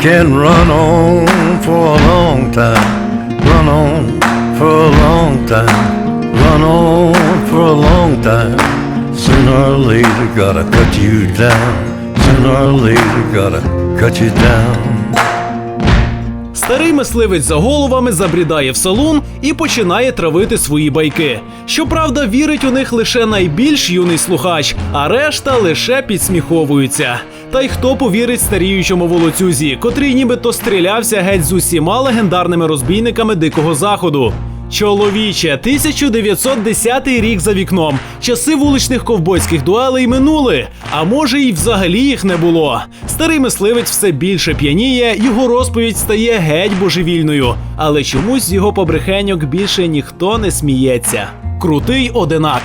can run on for a long time, run on for a long time, run on for a long time. Sooner or later, gotta cut you down. Sooner or later, gotta cut you down. Старий мисливець за головами забрідає в салон і починає травити свої байки. Щоправда, вірить у них лише найбільш юний слухач, а решта лише підсміховуються. Та й хто повірить старіючому волоцюзі, котрий нібито стрілявся геть з усіма легендарними розбійниками дикого заходу. Чоловіче, 1910 рік за вікном. Часи вуличних ковбойських дуелей минули. А може, й взагалі їх не було. Старий мисливець все більше п'яніє, його розповідь стає геть божевільною. Але чомусь з його побрехеньок більше ніхто не сміється. Крутий одинак.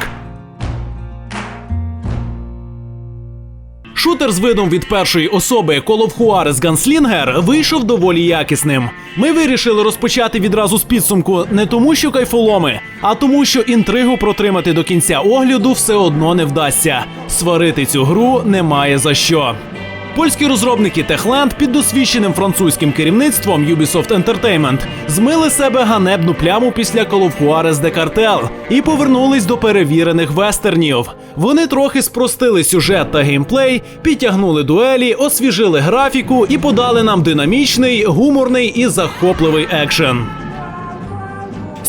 Шутер з видом від першої особи Call of Juarez Gunslinger вийшов доволі якісним. Ми вирішили розпочати відразу з підсумку не тому, що кайфоломи, а тому, що інтригу протримати до кінця огляду все одно не вдасться. Сварити цю гру немає за що. Польські розробники Techland під досвідченим французьким керівництвом Ubisoft Entertainment змили себе ганебну пляму після of Juarez de і повернулись до перевірених вестернів. Вони трохи спростили сюжет та геймплей, підтягнули дуелі, освіжили графіку і подали нам динамічний, гуморний і захопливий екшен.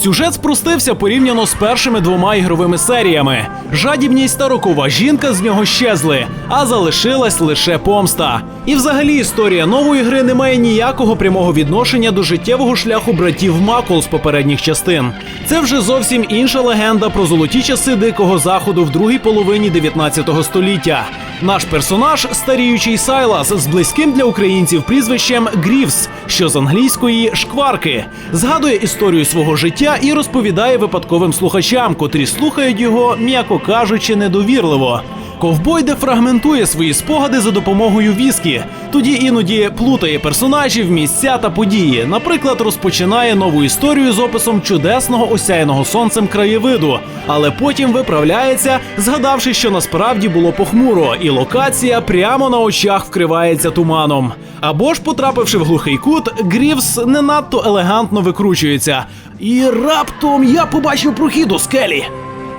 Сюжет спростився порівняно з першими двома ігровими серіями. Жадібність та рокова жінка з нього щезли, а залишилась лише помста. І взагалі історія нової гри не має ніякого прямого відношення до життєвого шляху братів Макул з попередніх частин. Це вже зовсім інша легенда про золоті часи дикого заходу в другій половині 19 століття. Наш персонаж старіючий Сайлас з близьким для українців прізвищем Грівс, що з англійської шкварки, згадує історію свого життя і розповідає випадковим слухачам, котрі слухають його, м'яко кажучи, недовірливо. Ковбой дефрагментує свої спогади за допомогою віскі. Тоді іноді плутає персонажів, місця та події. Наприклад, розпочинає нову історію з описом чудесного осяяного сонцем краєвиду, але потім виправляється, згадавши, що насправді було похмуро, і локація прямо на очах вкривається туманом. Або ж, потрапивши в глухий кут, Грівс не надто елегантно викручується. І раптом я побачив прохід у скелі.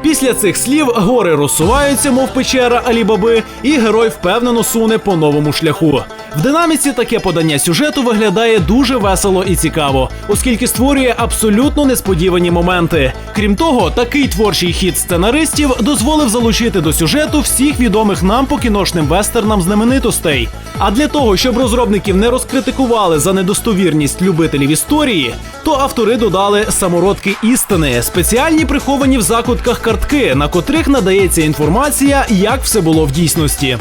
Після цих слів гори розсуваються, мов печера Алібаби, і герой впевнено суне по новому шляху. В динаміці таке подання сюжету виглядає дуже весело і цікаво, оскільки створює абсолютно несподівані моменти. Крім того, такий творчий хід сценаристів дозволив залучити до сюжету всіх відомих нам по кіношним вестернам знаменитостей. А для того, щоб розробників не розкритикували за недостовірність любителів історії, то автори додали самородки істини, спеціальні приховані в закутках картки, на котрих надається інформація, як все було в дійсності.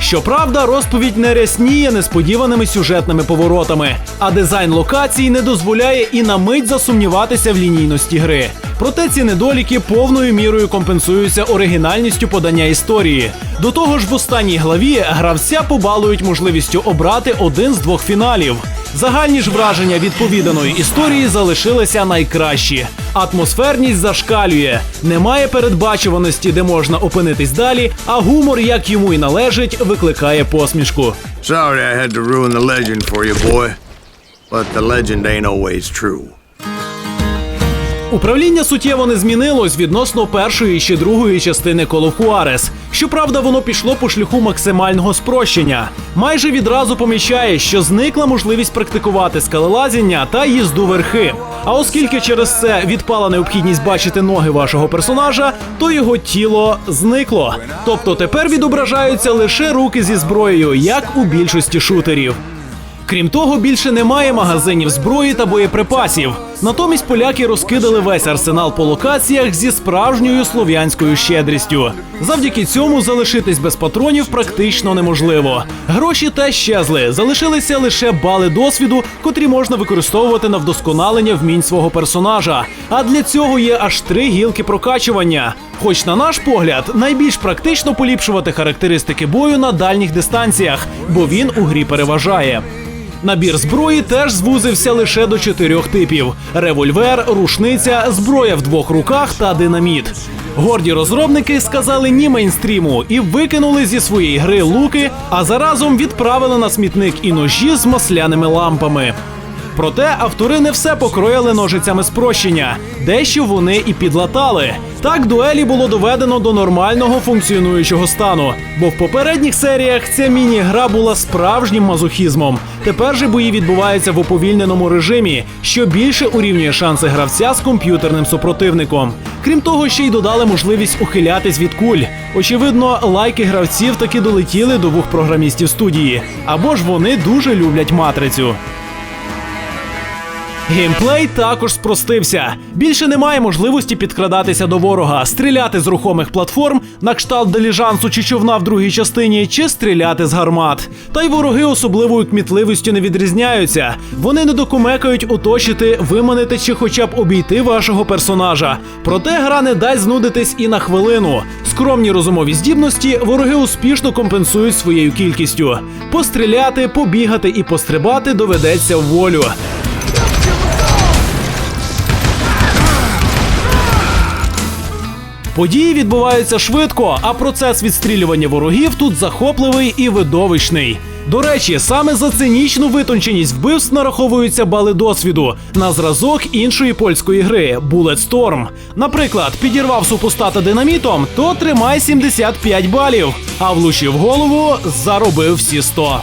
Щоправда, розповідь не рясніє несподіваними сюжетними поворотами, а дизайн локацій не дозволяє і на мить засумніватися в лінійності гри. Проте ці недоліки повною мірою компенсуються оригінальністю подання історії. До того ж, в останній главі гравця побалують можливістю обрати один з двох фіналів. Загальні ж враження від повіданої історії залишилися найкращі. Атмосферність зашкалює, немає передбачуваності, де можна опинитись далі, а гумор, як йому й належить, викликає посмішку. Sorry I had to ruin the legend for you, boy. But the legend ain't always true. Управління суттєво не змінилось відносно першої чи другої частини of Juarez. Щоправда, воно пішло по шляху максимального спрощення. Майже відразу помічає, що зникла можливість практикувати скалелазіння та їзду верхи. А оскільки через це відпала необхідність бачити ноги вашого персонажа, то його тіло зникло. Тобто тепер відображаються лише руки зі зброєю, як у більшості шутерів. Крім того, більше немає магазинів зброї та боєприпасів. Натомість поляки розкидали весь арсенал по локаціях зі справжньою слов'янською щедрістю. Завдяки цьому залишитись без патронів практично неможливо. Гроші теж щезли, залишилися лише бали досвіду, котрі можна використовувати на вдосконалення вмінь свого персонажа. А для цього є аж три гілки прокачування. Хоч на наш погляд, найбільш практично поліпшувати характеристики бою на дальніх дистанціях, бо він у грі переважає. Набір зброї теж звузився лише до чотирьох типів: револьвер, рушниця, зброя в двох руках та динаміт. Горді розробники сказали ні мейнстріму і викинули зі своєї гри луки, а заразом відправили на смітник і ножі з масляними лампами. Проте автори не все покроїли ножицями спрощення, дещо вони і підлатали. Так дуелі було доведено до нормального функціонуючого стану, бо в попередніх серіях ця міні-гра була справжнім мазохізмом. Тепер же бої відбуваються в уповільненому режимі, що більше урівнює шанси гравця з комп'ютерним супротивником. Крім того, ще й додали можливість ухилятись від куль. Очевидно, лайки гравців таки долетіли до вух програмістів студії, або ж вони дуже люблять матрицю. Геймплей також спростився. Більше немає можливості підкрадатися до ворога, стріляти з рухомих платформ на кшталт деліжансу чи човна в другій частині, чи стріляти з гармат. Та й вороги особливою кмітливістю не відрізняються. Вони не докумекають оточити, виманити чи хоча б обійти вашого персонажа. Проте гра не дасть знудитись і на хвилину. Скромні розумові здібності вороги успішно компенсують своєю кількістю. Постріляти, побігати і пострибати доведеться в волю. Події відбуваються швидко, а процес відстрілювання ворогів тут захопливий і видовищний. До речі, саме за цинічну витонченість вбивств нараховуються бали досвіду на зразок іншої польської гри Bulletstorm. Наприклад, підірвав супостата динамітом, то тримай 75 балів, а влучив голову, заробив всі 100.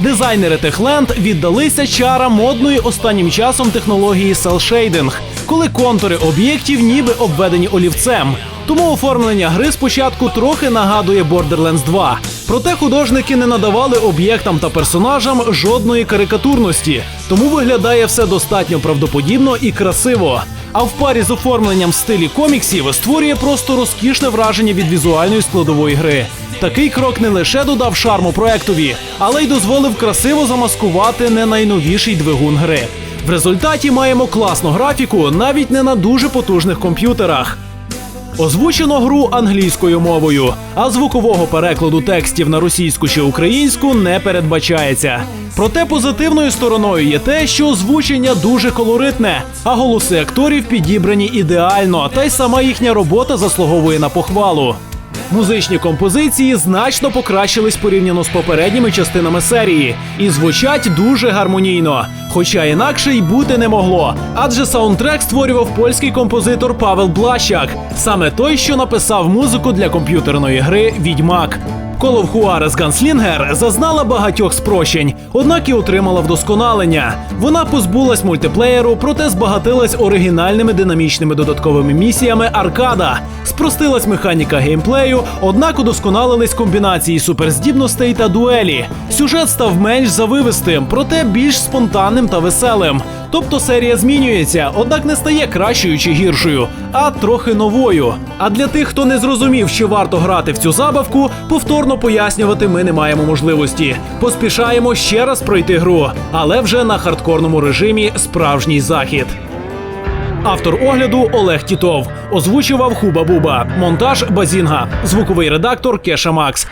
Дизайнери Техленд віддалися чарам модної останнім часом технології селшейдинг, коли контури об'єктів ніби обведені олівцем. Тому оформлення гри спочатку трохи нагадує Borderlands 2. Проте художники не надавали об'єктам та персонажам жодної карикатурності, тому виглядає все достатньо правдоподібно і красиво. А в парі з оформленням в стилі коміксів створює просто розкішне враження від візуальної складової гри. Такий крок не лише додав шарму проектові, але й дозволив красиво замаскувати не найновіший двигун гри. В результаті маємо класну графіку навіть не на дуже потужних комп'ютерах. Озвучено гру англійською мовою, а звукового перекладу текстів на російську чи українську не передбачається. Проте позитивною стороною є те, що озвучення дуже колоритне, а голоси акторів підібрані ідеально, та й сама їхня робота заслуговує на похвалу. Музичні композиції значно покращились порівняно з попередніми частинами серії і звучать дуже гармонійно. Хоча інакше й бути не могло, адже саундтрек створював польський композитор Павел Блащак, саме той, що написав музику для комп'ютерної гри Відьмак. Of Juarez Gunslinger зазнала багатьох спрощень, однак і отримала вдосконалення. Вона позбулась мультиплеєру, проте збагатилась оригінальними динамічними додатковими місіями аркада, спростилась механіка геймплею, однак удосконалились комбінації суперздібностей та дуелі. Сюжет став менш завивистим, проте більш спонтанним та веселим. Тобто серія змінюється, однак не стає кращою чи гіршою, а трохи новою. А для тих, хто не зрозумів, що варто грати в цю забавку, повторно пояснювати ми не маємо можливості. Поспішаємо ще раз пройти гру, але вже на хардкорному режимі справжній захід. Автор огляду Олег Тітов. Озвучував Хуба Буба, монтаж Базінга, звуковий редактор Кеша Макс.